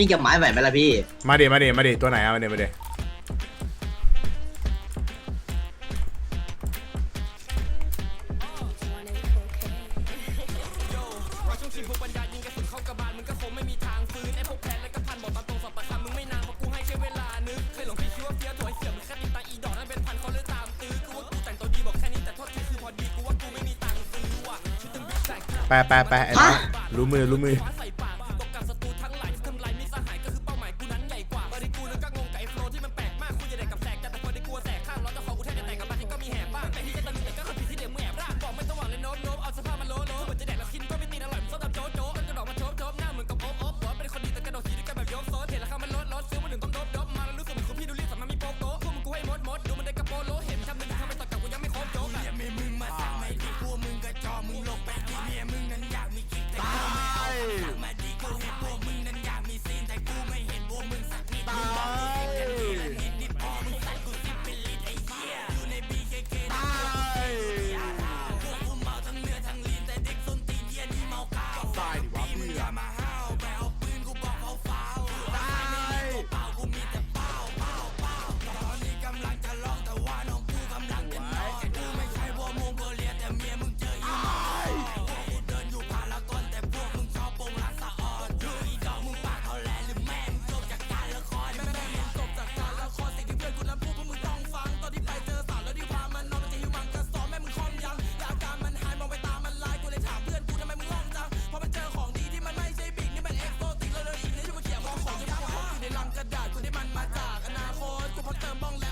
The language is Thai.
มีกับไม้ไหวไหมล่ะพี่ มาเดี๋ยวมาเดี๋ยวมาเดี๋ยวตัวไหนอะมาเดี๋ยวมาเดี๋ยวไปไปไปไอ้น้องรู้มือรู้มือ ดีเมียมึงนั้นอยากมีกิ๊กแต่กูไม่เอาหลัมาดีกูให้นพวกมึงนั้นอยากมีซีนแต่กู มองแล